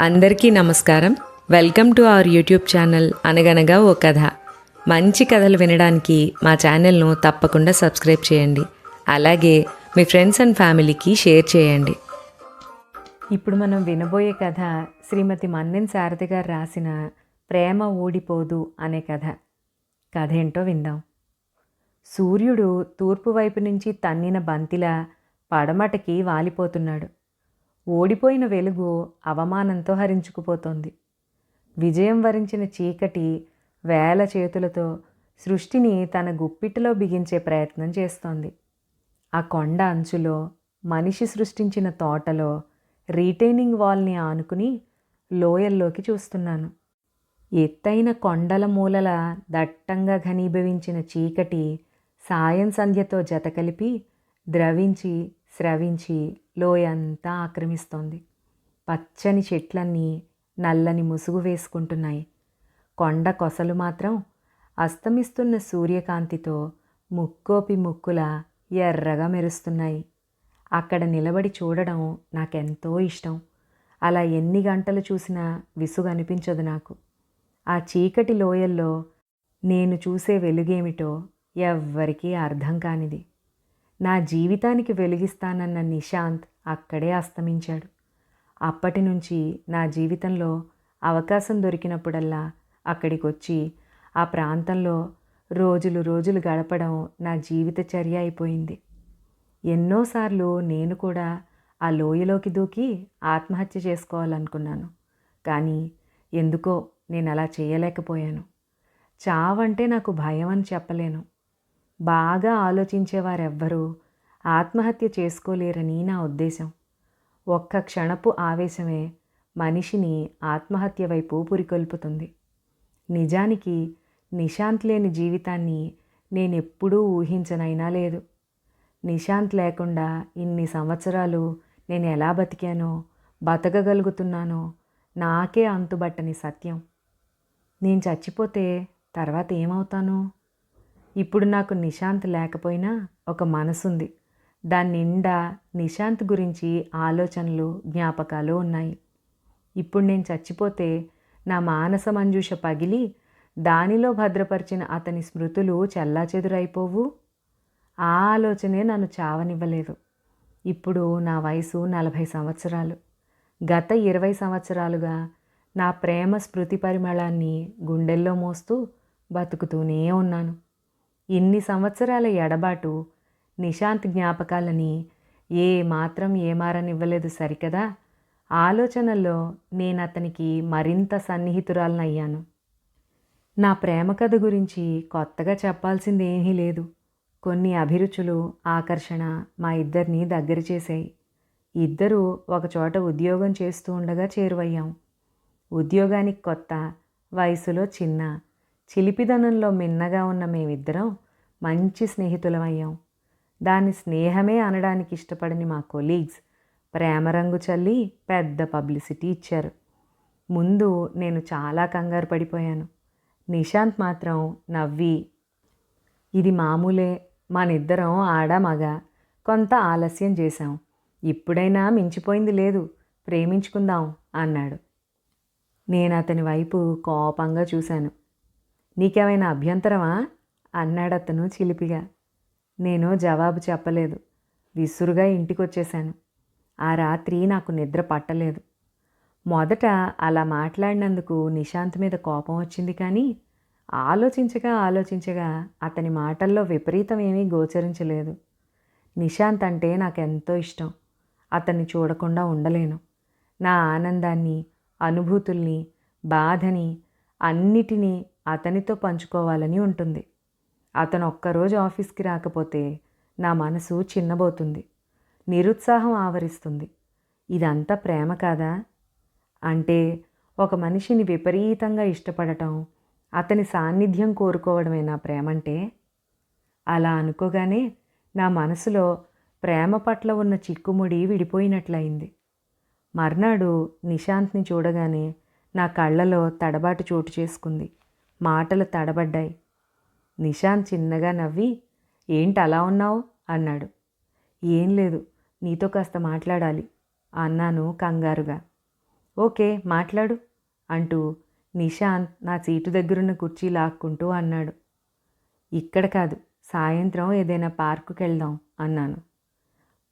అందరికీ నమస్కారం. Welcome to our YouTube channel అనగనగా ఓ కథ. మంచి కథలు వినడానికి మా ఛానల్ను తప్పకుండా సబ్స్క్రైబ్ చేయండి. అలాగే మీ ఫ్రెండ్స్ అండ్ ఫ్యామిలీకి షేర్ చేయండి. ఇప్పుడు మనం వినబోయే కథ శ్రీమతి మన్నెన్ సారథి గారు రాసిన ప్రేమ ఊడిపోదు అనే కథ. కథ ఏంటో విందాం. సూర్యుడు తూర్పు వైపు నుంచి తన్నిన బంతిలా పడమటకి వాలిపోతున్నాడు. ఓడిపోయిన వెలుగు అవమానంతో హరించుకుపోతోంది. విజయం వరించిన చీకటి వేల చేతులతో సృష్టిని తన గుప్పిటిలో బిగించే ప్రయత్నం చేస్తోంది. ఆ కొండ అంచులో మనిషి సృష్టించిన తోటలో రీటైనింగ్ వాల్ని ఆనుకుని లోయల్లోకి చూస్తున్నాను. ఎత్తైన కొండల మూలల దట్టంగా ఘనీభవించిన చీకటి సాయం సంధ్యతో జతకలిపి ద్రవించి స్రవించి లోయంతా ఆక్రమిస్తోంది. పచ్చని చెట్లన్నీ నల్లని ముసుగు వేసుకుంటున్నాయి. కొండ కొసలు మాత్రం అస్తమిస్తున్న సూర్యకాంతితో ముక్కోపి ముక్కుల ఎర్రగా మెరుస్తున్నాయి. అక్కడ నిలబడి చూడడం నాకెంతో ఇష్టం. అలా ఎన్ని గంటలు చూసినా విసుగు అనిపించదు నాకు. ఆ చీకటి లోయల్లో నేను చూసే వెలుగేమిటో ఎవ్వరికీ అర్థం కానిది. నా జీవితానికి వెలిగిస్తానన్న నిశాంత్ అక్కడే అస్తమించాడు. అప్పటి నుంచి నా జీవితంలో అవకాశం దొరికినప్పుడల్లా అక్కడికి వచ్చి ఆ ప్రాంతంలో రోజులు రోజులు గడపడం నా జీవిత చర్య అయిపోయింది. ఎన్నోసార్లు నేను కూడా ఆ లోయలోకి దూకి ఆత్మహత్య చేసుకోవాలనుకున్నాను. కానీ ఎందుకో నేను అలా చేయలేకపోయాను. చావంటే నాకు భయం అని చెప్పలేను. బాగా ఆలోచించేవారెవ్వరూ ఆత్మహత్య చేసుకోలేరని నా ఉద్దేశం. ఒక్క క్షణపు ఆవేశమే మనిషిని ఆత్మహత్య వైపు పురికొల్పుతుంది. నిజానికి నిశాంత్ లేని జీవితాన్ని నేనెప్పుడూ ఊహించనైనా లేదు. నిశాంత్ లేకుండా ఇన్ని సంవత్సరాలు నేను ఎలా బతికానో బతకగలుగుతున్నానో నాకే అంతుబట్టని సత్యం. నేను చచ్చిపోతే తర్వాత ఏమవుతాను? ఇప్పుడు నాకు నిశాంత్ లేకపోయినా ఒక మనసుంది. దాని నిండా నిశాంత్ గురించి ఆలోచనలు జ్ఞాపకాలు ఉన్నాయి. ఇప్పుడు నేను చచ్చిపోతే నా మానస మంజూష పగిలి దానిలో భద్రపరిచిన అతని స్మృతులు చెల్లాచెదురైపోవు. ఆ ఆలోచనే నన్ను చావనివ్వలేదు. ఇప్పుడు నా వయసు నలభై సంవత్సరాలు. గత ఇరవై సంవత్సరాలుగా నా ప్రేమ స్మృతి పరిమళాన్ని గుండెల్లో మోస్తూ బతుకుతూనే ఉన్నాను. ఇన్ని సంవత్సరాల ఎడబాటు నిశాంత్ జ్ఞాపకాలని ఏ మాత్రం ఏమారనివ్వలేదు సరికదా? ఆలోచనల్లో నేను అతనికి మరింత సన్నిహితురాలనయ్యాను. నా ప్రేమ కథ గురించి కొత్తగా చెప్పాల్సింది ఏమీ లేదు. కొన్ని అభిరుచులు ఆకర్షణ మా ఇద్దరిని దగ్గర చేశాయి. ఇద్దరూ ఒకచోట ఉద్యోగం చేస్తూ ఉండగా చేరువయ్యాం. ఉద్యోగానికి కొత్త వయసులో చిన్న చిలిపిదనంలో మిన్నగా ఉన్న మేమిద్దరం మంచి స్నేహితులమయ్యాం. దాని స్నేహమే అనడానికి ఇష్టపడని మా కొలీగ్స్ ప్రేమ రంగు చల్లి పెద్ద పబ్లిసిటీ ఇచ్చారు. ముందు నేను చాలా కంగారు పడిపోయాను. నిశాంత్ మాత్రం నవ్వి ఇది మామూలే మనిద్దరం ఆడ మగ కొంత ఆలస్యం చేశాం. ఇప్పుడైనా మించిపోయింది లేదు ప్రేమించుకుందాం అన్నాడు. నేను అతని వైపు కోపంగా చూశాను. నీకేమైనా అభ్యంతరమా? అన్నాడతను చిలిపిగా. నేను జవాబు చెప్పలేదు. విసురుగా ఇంటికొచ్చేశాను. ఆ రాత్రి నాకు నిద్ర పట్టలేదు. మొదట అలా మాట్లాడినందుకు నిశాంత్ మీద కోపం వచ్చింది కానీ ఆలోచించగా ఆలోచించగా అతని మాటల్లో విపరీతం ఏమీ గోచరించలేదు. నిశాంత్ అంటే నాకెంతో ఇష్టం. అతన్ని చూడకుండా ఉండలేను. నా ఆనందాన్ని అనుభూతుల్ని బాధని అన్నిటినీ అతనితో పంచుకోవాలని ఉంటుంది. అతను ఒక్కరోజు ఆఫీస్కి రాకపోతే నా మనసు చిన్నబోతుంది. నిరుత్సాహం ఆవరిస్తుంది. ఇదంతా ప్రేమ కాదా? అంటే ఒక మనిషిని విపరీతంగా ఇష్టపడటం అతని సాన్నిధ్యం కోరుకోవడమేనా ప్రేమంటే? అలా అనుకోగానే నా మనసులో ప్రేమ పట్ల ఉన్న చిక్కుముడి విడిపోయినట్లయింది. మర్నాడు నిశాంత్ని చూడగానే నా కళ్ళలో తడబాటు చోటు చేసుకుంది. మాటలు తడబడ్డాయి. నిషాన్ చిన్నగా నవ్వి ఏంటి అలా ఉన్నావు? అన్నాడు. ఏం లేదు నీతో కాస్త మాట్లాడాలి అన్నాను కంగారుగా. ఓకే మాట్లాడు అంటూ నిషాంత్ నా సీటు దగ్గరున్న కుర్చీ లాక్కుంటూ అన్నాడు. ఇక్కడ కాదు సాయంత్రం ఏదైనా పార్కుకి వెళ్దాం అన్నాను.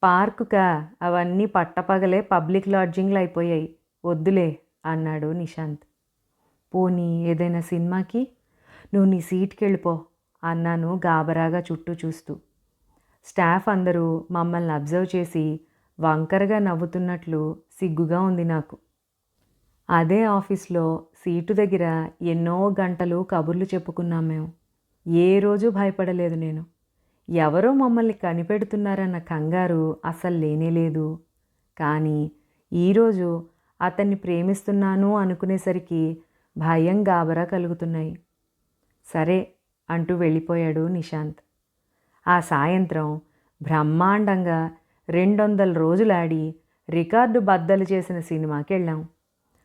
పార్కుకా? అవన్నీ పట్టపగలే పబ్లిక్ లాడ్జింగ్లు అయిపోయాయి వద్దులే అన్నాడు నిశాంత్ పోనీ ఏదైనా సినిమాకి? నువ్వు నీ సీట్కి వెళ్ళిపో అన్నాను గాబరాగా చుట్టూ చూస్తూ. స్టాఫ్ అందరూ మమ్మల్ని అబ్జర్వ్ చేసి వంకరగా నవ్వుతున్నట్లు సిగ్గుగా ఉంది నాకు. అదే ఆఫీస్లో సీటు దగ్గర ఎన్నో గంటలు కబుర్లు చెప్పుకున్నాం మేము. ఏ రోజు భయపడలేదు నేను. ఎవరో మమ్మల్ని కనిపెడుతున్నారన్న కంగారు అసలు లేనేలేదు కానీ ఈరోజు అతన్ని ప్రేమిస్తున్నాను అనుకునేసరికి భయం గాబరా కలుగుతున్నాయి సరే అంటూ వెళ్ళిపోయాడు నిశాంత్. ఆ సాయంత్రం బ్రహ్మాండంగా రెండొందల రోజులాడి రికార్డు బద్దలు చేసిన సినిమాకి వెళ్ళాం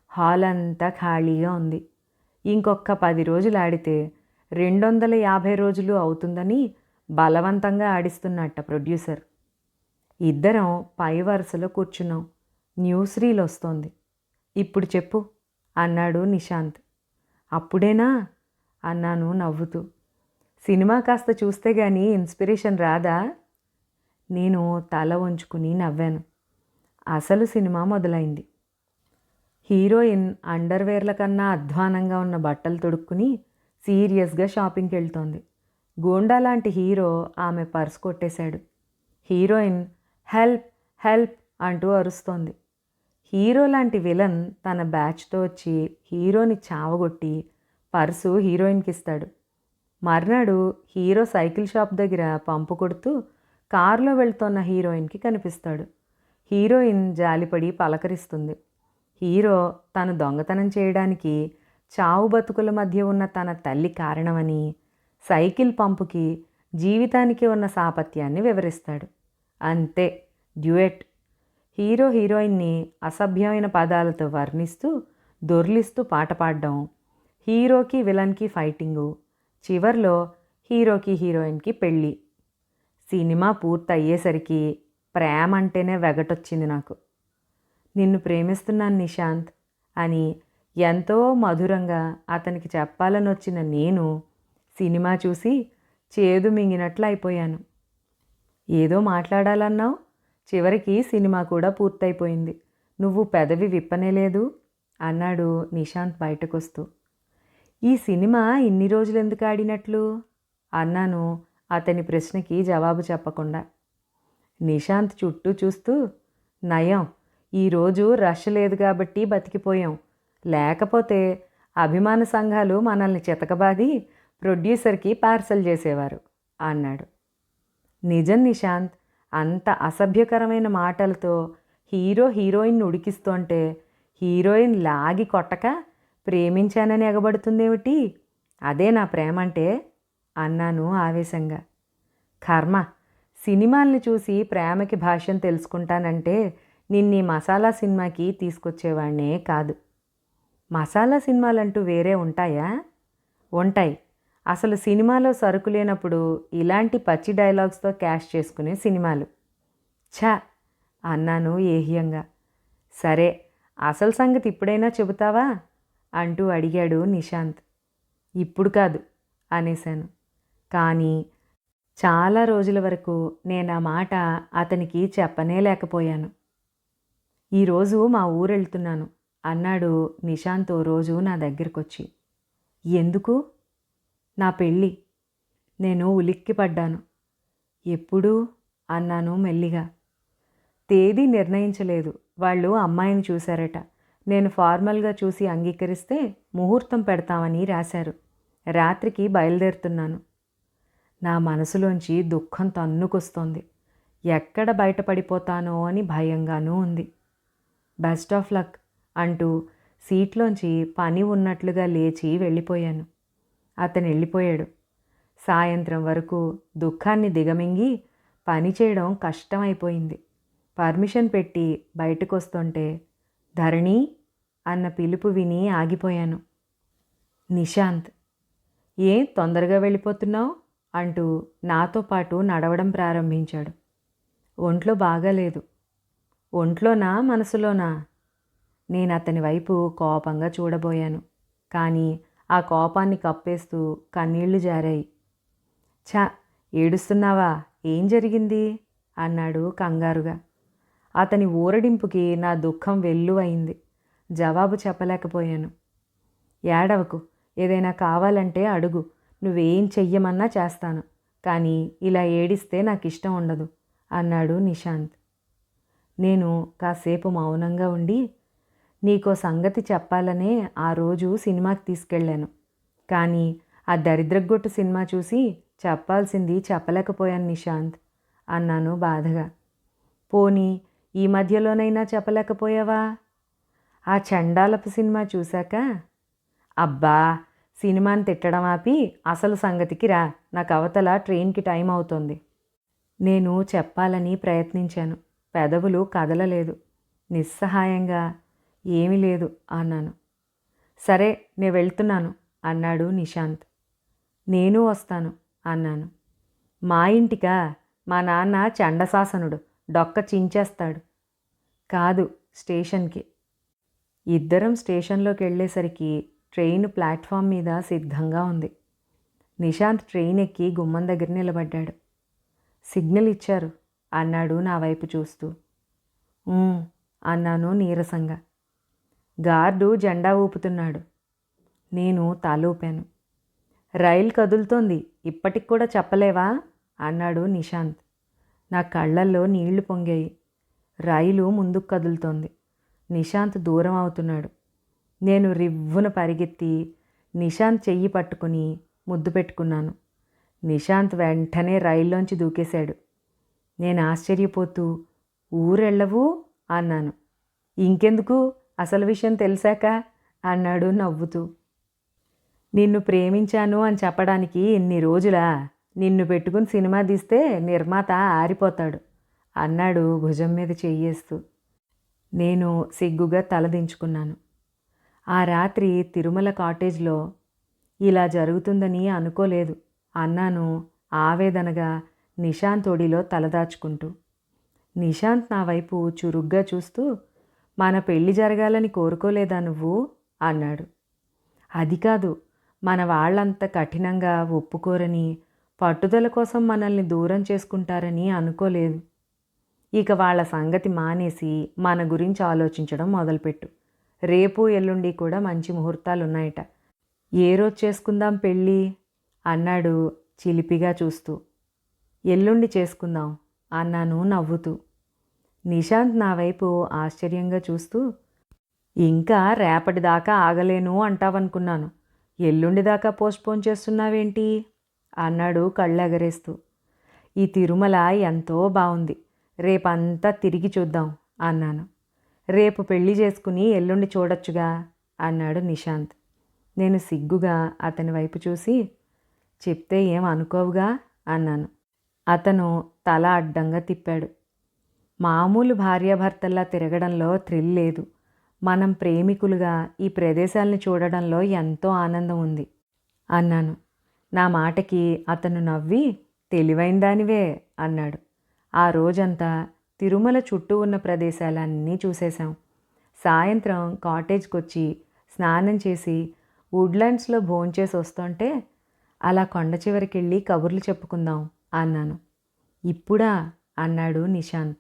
హాల్ అంతా ఖాళీగా ఉంది. ఇంకొక పది రోజులు ఆడితే రెండు వందల యాభై రోజులు అవుతుందని బలవంతంగా ఆడిస్తున్నట్ట ప్రొడ్యూసర్. ఇద్దరం పై వరుసలో కూర్చున్నాం. న్యూస్ రీల్ వస్తోంది. ఇప్పుడు చెప్పు. అన్నాడు నిశాంత్. అప్పుడేనా? అన్నాను నవ్వుతూ. సినిమా కాస్త చూస్తే గానీ ఇన్స్పిరేషన్ రాదా? నేను తల వంచుకుని నవ్వాను. అసలు సినిమా మొదలైంది. హీరోయిన్ అండర్వేర్ల కన్నా అధ్వానంగా ఉన్న బట్టలు తొడుక్కుని సీరియస్గా షాపింగ్కి వెళ్తోంది గోండా లాంటి హీరో ఆమె పర్స్ కొట్టేశాడు. హీరోయిన్ హెల్ప్ హెల్ప్ అంటూ అరుస్తోంది. హీరో లాంటి విలన్ తన బ్యాచ్తో వచ్చి హీరోని చావగొట్టి పర్సు హీరోయిన్కి ఇస్తాడు మర్నాడు హీరో సైకిల్ షాప్ దగ్గర పంపు కొడుతూ కారులో వెళ్తోన్న హీరోయిన్కి కనిపిస్తాడు. హీరోయిన్ జాలిపడి పలకరిస్తుంది. హీరో తను దొంగతనం చేయడానికి చావు బతుకుల మధ్య ఉన్న తన తల్లి కారణమని సైకిల్ పంపుకి జీవితానికి ఉన్న సాపత్యాన్ని వివరిస్తాడు. అంతే డ్యూయెట్. హీరో హీరోయిన్ని అసభ్యమైన పదాలతో వర్ణిస్తూ దొర్లిస్తూ పాట పాడడం హీరోకి విలన్కి ఫైటింగు చివర్లో హీరోకి హీరోయిన్కి పెళ్ళి. సినిమా పూర్తయ్యేసరికి ప్రేమ అంటేనే వెగటొచ్చింది నాకు. నిన్ను ప్రేమిస్తున్నాను నిశాంత్ అని ఎంతో మధురంగా అతనికి చెప్పాలని వచ్చిన నేను సినిమా చూసి చేదు మింగినట్లు అయిపోయాను. ఏదో మాట్లాడాలన్నావు? చివరికి సినిమా కూడా పూర్తయిపోయింది. నువ్వు పెదవి విప్పనే లేదు అన్నాడు నిశాంత్ బయటకొస్తూ. ఈ సినిమా ఇన్ని రోజులు ఎందుకు ఆడినట్లు? అన్నాను అతని ప్రశ్నకి జవాబు చెప్పకుండా. నిశాంత్ చుట్టూ చూస్తూ నయం ఈరోజు రష్ లేదు కాబట్టి బతికిపోయాం. లేకపోతే అభిమాన సంఘాలు మనల్ని చితకబాది ప్రొడ్యూసర్కి పార్సల్ చేసేవారు అన్నాడు. నిజం నిశాంత్ అంత అసభ్యకరమైన మాటలతో హీరో హీరోయిన్ ఉడికిస్తుంటే హీరోయిన్ లాగి కొట్టక ప్రేమించానని ఎగబడుతుందేమిటి? అదే నా ప్రేమ అంటే అన్నాను ఆవేశంగా. కర్మ. సినిమాల్ని చూసి ప్రేమకి భాష్యం తెలుసుకుంటానంటే నిన్నీ మసాలా సినిమాకి తీసుకొచ్చేవాడినే కాదు. మసాలా సినిమాలంటూ వేరే ఉంటాయా? ఉంటాయి. అసలు సినిమాలో సరుకు లేనప్పుడు ఇలాంటి పచ్చి డైలాగ్స్తో క్యాష్ చేసుకునే సినిమాలు. ఛా! అన్నాను ఏహ్యంగా. సరే అసలు సంగతి ఇప్పుడైనా చెబుతావా? అంటూ అడిగాడు నిశాంత్. ఇప్పుడు కాదు అనేశాను. కానీ చాలా రోజుల వరకు నేను ఆ మాట అతనికి చెప్పనే లేకపోయాను. ఈరోజు మా ఊరెళ్తున్నాను అన్నాడు నిశాంత్ ఓ రోజు నా దగ్గరకొచ్చి. ఎందుకు? నా పెళ్ళి. నేను ఉలిక్కి పడ్డాను. ఎప్పుడు? అన్నాను మెల్లిగా. తేదీ నిర్ణయించలేదు. వాళ్ళు అమ్మాయిని చూశారట. నేను ఫార్మల్గా చూసి అంగీకరిస్తే ముహూర్తం పెడతామని రాశారు. రాత్రికి బయలుదేరుతున్నాను. నా మనసులోంచి దుఃఖం తన్నుకొస్తోంది. ఎక్కడ బయటపడిపోతానో అని భయంగానూ ఉంది. బెస్ట్ ఆఫ్ లక్ అంటూ సీట్లోంచి పని ఉన్నట్లుగా లేచి వెళ్ళిపోయాను. అతను వెళ్ళిపోయాడు. సాయంత్రం వరకు దుఃఖాన్ని దిగమింగి పని చేయడం కష్టమైపోయింది. పర్మిషన్ పెట్టి బయటకు వస్తుంటే ధరణి అన్న పిలుపు విని ఆగిపోయాను. నిశాంత్ ఏ తొందరగా వెళ్ళిపోతున్నావు? అంటూ నాతో పాటు నడవడం ప్రారంభించాడు. ఒంట్లో బాగాలేదు. ఒంట్లోనా? మనసులోనా? నేను అతని వైపు కోపంగా చూడబోయాను. కానీ ఆ కోపాన్ని కప్పేస్తూ కన్నీళ్ళు జారాయి. ఛ ఏడుస్తున్నావా? ఏం జరిగింది? అన్నాడు కంగారుగా. అతని ఊరడింపుకి నా దుఃఖం వెల్లువైంది జవాబు చెప్పలేకపోయాను. ఏడవకు ఏదైనా కావాలంటే అడుగు. నువ్వేం చెయ్యమన్నా చేస్తాను. కానీ ఇలా ఏడిస్తే నాకు ఇష్టం ఉండదు అన్నాడు నిశాంత్. నేను కాసేపు మౌనంగా ఉండి నీకో సంగతి చెప్పాలనే ఆ రోజు సినిమాకి తీసుకెళ్ళాను. కానీ ఆ దరిద్రగొట్టు సినిమా చూసి చెప్పాల్సింది చెప్పలేకపోయాను నిశాంత్ అన్నాను బాధగా. పోనీ ఈ మధ్యలోనైనా చెప్పలేకపోయావా? ఆ చండాలపు సినిమా చూశాక అబ్బా సినిమాని తిట్టడం ఆపి అసలు సంగతికి రా నాకు అవతల ట్రైన్కి టైం అవుతుంది. నేను చెప్పాలని ప్రయత్నించాను. పెదవులు కదలలేదు. నిస్సహాయంగా ఏమీ లేదు అన్నాను. సరే నేను వెళ్తున్నాను అన్నాడు నిశాంత్. నేను వస్తాను అన్నాను. మా ఇంటికా? మా నాన్న చండశాసనుడు డొక్క చించేస్తాడు. కాదు స్టేషన్కి. ఇద్దరం స్టేషన్లోకి వెళ్ళేసరికి ట్రైన్ ప్లాట్ఫామ్ మీద సిద్ధంగా ఉంది. నిశాంత్ ట్రైన్ ఎక్కి గుమ్మం దగ్గర నిలబడ్డాడు. సిగ్నల్ ఇచ్చారు అన్నాడు నా వైపు చూస్తూ. అన్నాను నీరసంగా. గార్డు జెండా ఊపుతున్నాడు. నేను తాలూపాను. రైలు కదులుతోంది. ఇప్పటికి కూడా చెప్పలేవా? అన్నాడు నిశాంత్. నా కళ్ళల్లో నీళ్ళు పొంగాయి. రైలు ముందుకు కదులుతోంది. నిశాంత్ దూరం అవుతున్నాడు. నేను రివ్వున పరిగెత్తి నిశాంత్ చెయ్యి పట్టుకుని ముద్దు పెట్టుకున్నాను. నిశాంత్ వెంటనే రైల్లోంచి దూకేశాడు. నేను ఆశ్చర్యపోతూ ఊరెళ్ళవు? అన్నాను. ఇంకెందుకు? అసలు విషయం తెలిసాక అన్నాడు నవ్వుతూ. నిన్ను ప్రేమించాను అని చెప్పడానికి ఇన్ని రోజులా నిన్ను పెట్టుకుని సినిమా తీస్తే నిర్మాత ఆరిపోతాడు అన్నాడు భుజం మీద చెయ్యేస్తూ నేను సిగ్గుగా తలదించుకున్నాను ఆ రాత్రి తిరుమల కాటేజ్లో ఇలా జరుగుతుందని అనుకోలేదు అన్నాను ఆవేదనగా నిశాంత్ ఒడిలో తలదాచుకుంటూ. నిశాంత్ నా వైపు చురుగ్గా చూస్తూ మన పెళ్ళి జరగాలని కోరుకోలేదా నువ్వు? అన్నాడు. అది కాదు మన వాళ్ళంత కఠినంగా ఒప్పుకోరని పట్టుదల కోసం మనల్ని దూరం చేసుకుంటారని అనుకోలేదు. ఇక వాళ్ళ సంగతి మానేసి మన గురించి ఆలోచించడం మొదలుపెట్టు. రేపు ఎల్లుండి కూడా మంచి ముహూర్తాలు ఉన్నాయట ఏ రోజు చేసుకుందాం పెళ్ళి? అన్నాడు చిలిపిగా చూస్తూ. ఎల్లుండి చేసుకుందాం అన్నాను నవ్వుతూ. నిశాంత్ నా వైపు ఆశ్చర్యంగా చూస్తూ ఇంకా రేపటి దాకా ఆగలేను అంటావనుకున్నాను. ఎల్లుండి దాకా పోస్ట్పోన్ చేస్తున్నావేంటి? అన్నాడు కళ్ళెగరేస్తూ. ఈ తిరుమల ఎంతో బాగుంది రేపంతా తిరిగి చూద్దాం అన్నాను. రేపు పెళ్ళి చేసుకుని ఎల్లుండి చూడొచ్చుగా అన్నాడు నిశాంత్. నేను సిగ్గుగా అతని వైపు చూసి చెప్తే ఏం అనుకోవుగా? అన్నాను. అతను తల అడ్డంగా తిప్పాడు. మామూలు భార్యాభర్తల్లా తిరగడంలో థ్రిల్ లేదు. మనం ప్రేమికులుగా ఈ ప్రదేశాలను చూడడంలో ఎంతో ఆనందం ఉంది. అన్నాను. నా మాటకి అతను నవ్వి తెలివైన దానివే అన్నాడు. ఆ రోజంతా తిరుమల చుట్టూ ఉన్న ప్రదేశాలన్నీ చూసేశాం. సాయంత్రం కాటేజ్కి వచ్చి స్నానం చేసి వుడ్లాండ్స్లో భోంచేసి వస్తుంటే అలా కొండ చివరికి వెళ్ళి కబుర్లు చెప్పుకుందాం అన్నాను. ఇప్పుడా? అన్నాడు నిశాంత్.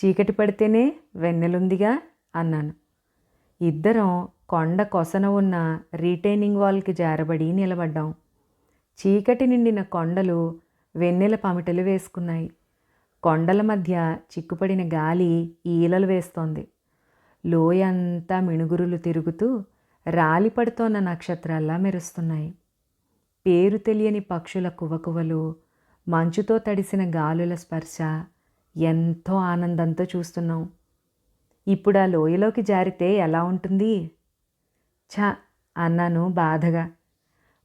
చీకటి పడితేనే వెన్నెలుందిగా అన్నాను. ఇద్దరం కొండ కొసన ఉన్న రీటైనింగ్ వాల్కి జారబడి నిలబడ్డాం. చీకటి నిండిన కొండలు వెన్నెల పమిటలు వేసుకున్నాయి. కొండల మధ్య చిక్కుపడిన గాలి ఈలలు వేస్తోంది. లోయంతా మిణుగురులు తిరుగుతూ రాలిపడుతోన్న నక్షత్రాల్లా మెరుస్తున్నాయి. పేరు తెలియని పక్షుల కువకువలు మంచుతో తడిసిన గాలుల స్పర్శ ఎంతో ఆనందంతో చూస్తున్నాం. ఇప్పుడు ఆ లోయలోకి జారితే ఎలా ఉంటుంది? ఛ! అన్నాను బాధగా.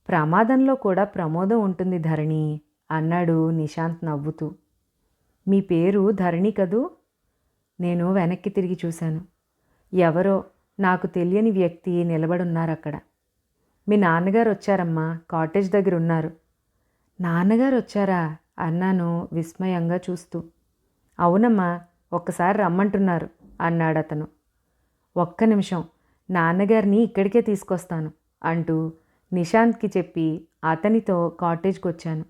ప్రమాదంలో కూడా ప్రమోదం ఉంటుంది ధరణి అన్నాడు నిశాంత్ నవ్వుతూ. మీ పేరు ధరణి కదూ? నేను వెనక్కి తిరిగి చూశాను. ఎవరో నాకు తెలియని వ్యక్తి నిలబడున్నారు అక్కడ మీ నాన్నగారు వచ్చారమ్మా కాటేజ్ దగ్గర ఉన్నారు నాన్నగారు వచ్చారా? అన్నాను విస్మయంగా చూస్తూ. అవునమ్మా ఒక్కసారి రమ్మంటున్నారు అన్నాడు అతను ఒక్క నిమిషం నాన్నగారిని ఇక్కడికే తీసుకొస్తాను అంటూ నిశాంత్కి చెప్పి అతనితో కాటేజ్కి వచ్చాను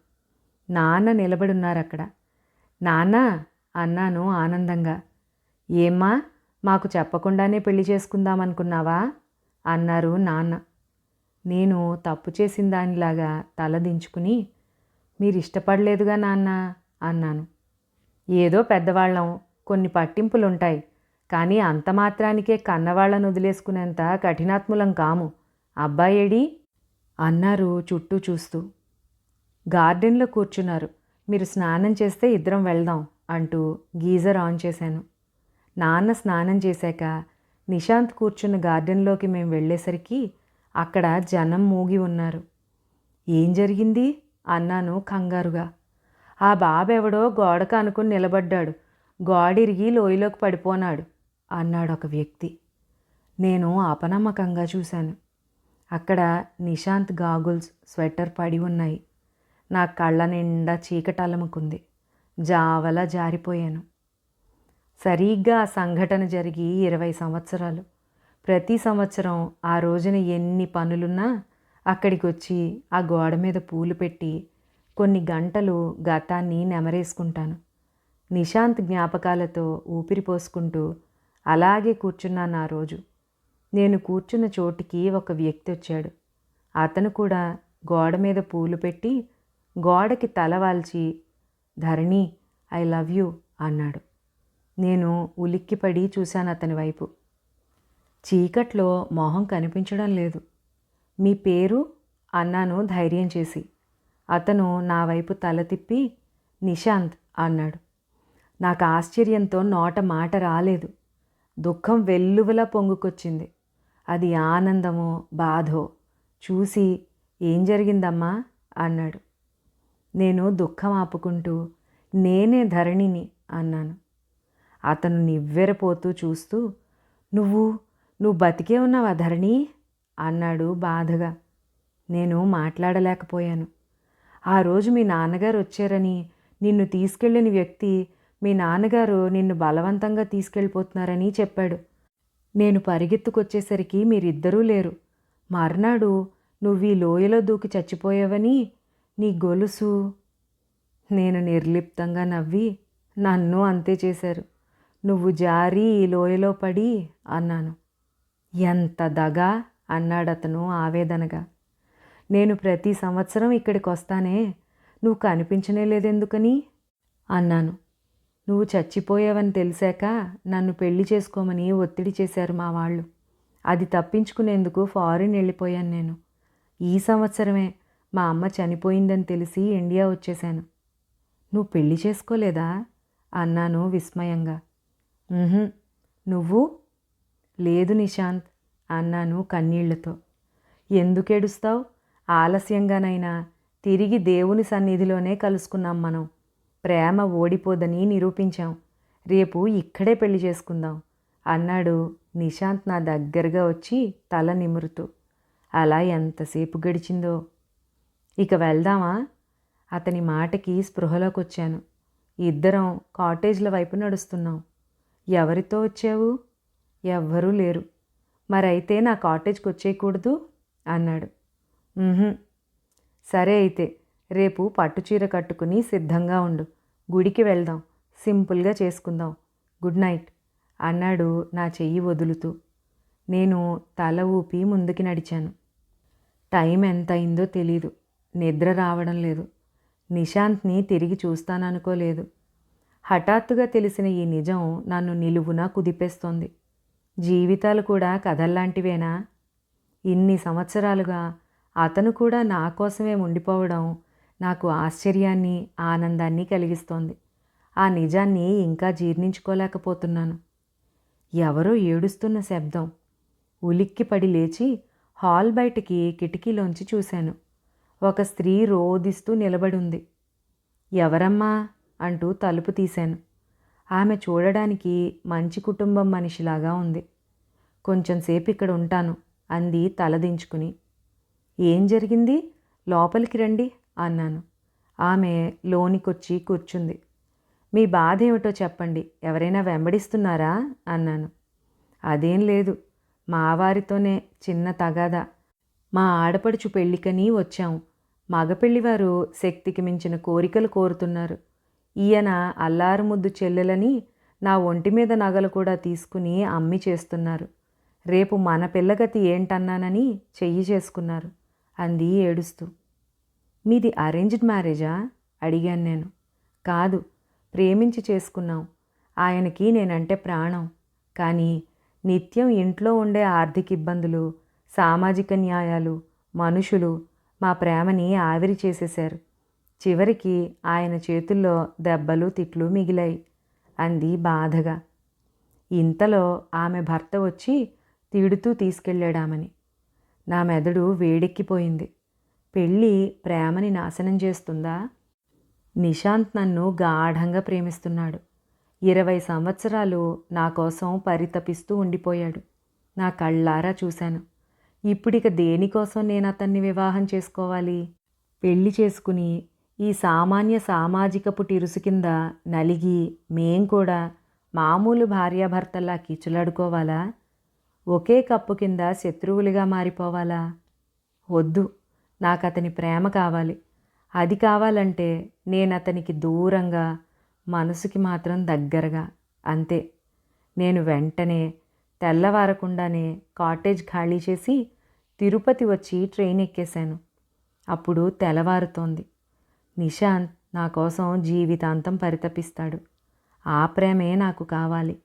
నాన్న నిలబడున్నారు అక్కడ నాన్న అన్నాను ఆనందంగా. ఏమ్మా మాకు చెప్పకుండానే పెళ్ళి చేసుకుందామనుకున్నావా అన్నారు నాన్న. నేను తప్పు చేసిన దానిలాగా తలదించుకుని మీరు ఇష్టపడలేదుగా నాన్న అన్నాను. ఏదో పెద్దవాళ్ళం కొన్ని పట్టింపులుంటాయి. కానీ అంత మాత్రానికే కన్నవాళ్ళను వదిలేసుకునేంత కఠినాత్ములం కాము. అబ్బాయేడి? అన్నారు చుట్టూ చూస్తూ. గార్డెన్లో కూర్చున్నారు. మీరు స్నానం చేస్తే ఇద్దరం వెళ్దాం అంటూ గీజర్ ఆన్ చేశాను. నాన్న స్నానం చేశాక నిశాంత్ కూర్చున్న గార్డెన్లోకి మేము వెళ్ళేసరికి అక్కడ జనం మూగి ఉన్నారు. ఏం జరిగింది? అన్నాను కంగారుగా. ఆ బాబెవడో గోడకు అనుకుని నిలబడ్డాడు. గోడిరిగి లోయలోకి పడిపోనాడు అన్నాడు ఒక వ్యక్తి. నేను అపనమ్మకంగా చూశాను. అక్కడ నిశాంత్ గాగుల్స్ స్వెటర్ పడి ఉన్నాయి. నా కళ్ళ నిండా చీకటలముకుంది జావల జారిపోయాను. సరిగ్గా ఆ సంఘటన జరిగి ఇరవై సంవత్సరాలు. ప్రతి సంవత్సరం ఆ రోజున ఎన్ని పనులున్నా అక్కడికి వచ్చి ఆ గోడ మీద పూలు పెట్టి కొన్ని గంటలు గతాన్ని నెమరేసుకుంటాను. నిశాంత్ జ్ఞాపకాలతో ఊపిరి పోసుకుంటూ అలాగే కూర్చున్నాను ఆ రోజు. నేను కూర్చున్న చోటికి ఒక వ్యక్తి వచ్చాడు. అతను కూడా గోడ మీద పూలు పెట్టి గోడకి తల వాల్చి ధరణి ఐ లవ్ యూ అన్నాడు. నేను ఉలిక్కిపడి చూశాను అతని వైపు. చీకట్లో మొహం కనిపించడం లేదు. మీ పేరు? అన్నాను ధైర్యం చేసి. అతను నా వైపు తల తిప్పి నిశాంత్ అన్నాడు. నాకు ఆశ్చర్యంతో నోట మాట రాలేదు. దుఃఖం వెల్లువలా పొంగుకొచ్చింది. అది ఆనందమో బాధో? చూసి ఏం జరిగిందమ్మా? అన్నాడు. నేను దుఃఖం ఆపుకుంటూ నేనే ధరణిని అన్నాను. అతను నివ్వెరపోతూ చూస్తూ నువ్వు నువ్వు బతికే ఉన్నావా ధరణి? అన్నాడు బాధగా. నేను మాట్లాడలేకపోయాను. ఆ రోజు మీ నాన్నగారు వచ్చారని నిన్ను తీసుకెళ్ళిన వ్యక్తి మీ నాన్నగారు నిన్ను బలవంతంగా తీసుకెళ్ళిపోతున్నారని చెప్పాడు. నేను పరిగెత్తుకొచ్చేసరికి మీరిద్దరూ లేరు. మర్నాడు నువ్వు ఈ లోయలో దూకి చచ్చిపోయావని నీ గొలుసు నేను నిర్లిప్తంగా నవ్వి నన్ను అంతే చేశారు. నువ్వు జారి ఈ లోయలో పడి అన్నాను. ఎంత దగా? అన్నాడతను ఆవేదనగా. నేను ప్రతి సంవత్సరం ఇక్కడికి వస్తానే. నువ్వు కనిపించనే లేదెందుకని? అన్నాను. నువ్వు చచ్చిపోయావని తెలిసాక నన్ను పెళ్ళి చేసుకోమని ఒత్తిడి చేశారు మా వాళ్ళు. అది తప్పించుకునేందుకు ఫారిన్ వెళ్ళిపోయాను నేను. ఈ సంవత్సరమే మా అమ్మ చనిపోయిందని తెలిసి ఇండియా వచ్చేశాను. నువ్వు పెళ్ళి చేసుకోలేదా? అన్నాను విస్మయంగా. నువ్వు? లేదు నిశాంత్ అన్నాను కన్నీళ్ళతో. ఎందుకు ఏడుస్తావు? ఆలస్యంగానైనా తిరిగి దేవుని సన్నిధిలోనే కలుసుకున్నాం మనం. ప్రేమ ఓడిపోదని నిరూపించాం. రేపు ఇక్కడే పెళ్ళి చేసుకుందాం. అన్నాడు నిశాంత్ నా దగ్గరగా వచ్చి తల నిమురుతూ. అలా ఎంతసేపు గడిచిందో? ఇక వెళ్దామా? అతని మాటకి స్పృహలోకి వచ్చాను ఇద్దరం కాటేజ్ల వైపు నడుస్తున్నాం. ఎవరితో వచ్చావు? ఎవ్వరూ లేరు. మరైతే నా కాటేజ్కి వచ్చేయకూడదు అన్నాడు. సరే అయితే రేపు పట్టుచీర కట్టుకుని సిద్ధంగా ఉండు. గుడికి వెళ్దాం. సింపుల్గా చేసుకుందాం. Good night. అన్నాడు నా చెయ్యి వదులుతూ. నేను తల ఊపి ముందుకి నడిచాను. టైం ఎంత అయిందో తెలీదు. నిద్ర రావడం లేదు. నిశాంత్ని తిరిగి చూస్తాననుకోలేదు. హఠాత్తుగా తెలిసిన ఈ నిజం నన్ను నిలువునా కుదిపేస్తోంది. జీవితాలు కూడా కథల్లాంటివేనా? ఇన్ని సంవత్సరాలుగా అతను కూడా నా కోసమే ఉండిపోవడం నాకు ఆశ్చర్యాన్ని ఆనందాన్ని కలిగిస్తోంది. ఆ నిజాన్ని ఇంకా జీర్ణించుకోలేకపోతున్నాను. ఎవరో ఏడుస్తున్న శబ్దం. ఉలిక్కిపడి లేచి హాల్ బయటికి కిటికీలోంచి చూశాను. ఒక స్త్రీ రోదిస్తూ నిలబడుంది. ఎవరమ్మా? అంటూ తలుపు తీశాను. ఆమె చూడడానికి మంచి కుటుంబం మనిషిలాగా ఉంది. కొంచెంసేపు ఇక్కడ ఉంటాను అంది తలదించుకుని. ఏం జరిగింది? లోపలికి రండి అన్నాను. ఆమె లోనికొచ్చి కూర్చుంది. మీ బాధ ఏమిటో చెప్పండి. ఎవరైనా వెంబడిస్తున్నారా? అన్నాను. అదేం లేదు. మా వారితోనే చిన్న తగాదా. మా ఆడపడుచు పెళ్ళికని వచ్చాం. మగపెళ్ళివారు శక్తికి మించిన కోరికలు కోరుతున్నారు. ఈయన అల్లారు ముద్దు చెల్లెలని నా ఒంటి మీద నగలు కూడా తీసుకుని అమ్మి చేస్తున్నారు. రేపు మన పిల్లగతి ఏంటన్నానని చెయ్యి చేసుకున్నారు. అంది ఏడుస్తూ. మీది అరేంజ్డ్ మ్యారేజా అడిగాను నేను. కాదు ప్రేమించి చేసుకున్నాం. ఆయనకి నేనంటే ప్రాణం. కానీ నిత్యం ఇంట్లో ఉండే ఆర్థిక ఇబ్బందులు సామాజిక న్యాయాలు మనుషులు మా ప్రేమని ఆవిరి చేసేశారు. చివరికి ఆయన చేతుల్లో దెబ్బలు తిట్లు మిగిలాయి అంది బాధగా. ఇంతలో ఆమె భర్త వచ్చి తిడుతూ తీసుకెళ్ళాడామని. నా మెదడు వేడెక్కిపోయింది. పెళ్ళి ప్రేమని నాశనం చేస్తుందా? నిశాంత్ నన్ను గాఢంగా ప్రేమిస్తున్నాడు. ఇరవై సంవత్సరాలు నా కోసం పరితపిస్తూ ఉండిపోయాడు. నా కళ్ళారా చూశాను. ఇప్పుడిక దేనికోసం నేను అతన్ని వివాహం చేసుకోవాలి? పెళ్ళి చేసుకుని ఈ సామాన్య సామాజికపు టిరుసు కింద నలిగి మేం కూడా మామూలు భార్యాభర్తల్లా కిచులాడుకోవాలా? ఒకే కప్పు కింద శత్రువులుగా మారిపోవాలా? వద్దు నాకు అతని ప్రేమ కావాలి. అది కావాలంటే నేను అతనికి దూరంగా మనసుకి మాత్రం దగ్గరగా అంతే. నేను వెంటనే తెల్లవారకుండానే కాటేజ్ ఖాళీ చేసి తిరుపతి వచ్చి ట్రైన్ ఎక్కేశాను. అప్పుడు తెల్లవారుతోంది. నిశాంత్ నా కోసం జీవితాంతం పరితపిస్తాడు. ఆ ప్రేమే నాకు కావాలి.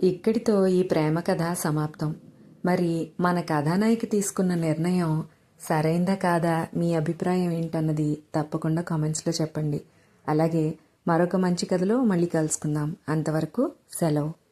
ఇక్కడితో ఈ ప్రేమ కథ సమాప్తం. మరి మన కథానాయిక తీసుకున్న నిర్ణయం సరైందా కాదా? మీ అభిప్రాయం ఏంటన్నది తప్పకుండా కామెంట్స్లో చెప్పండి. అలాగే మరొక మంచి కథలో మళ్ళీ కలుసుకుందాం. అంతవరకు సెలవు.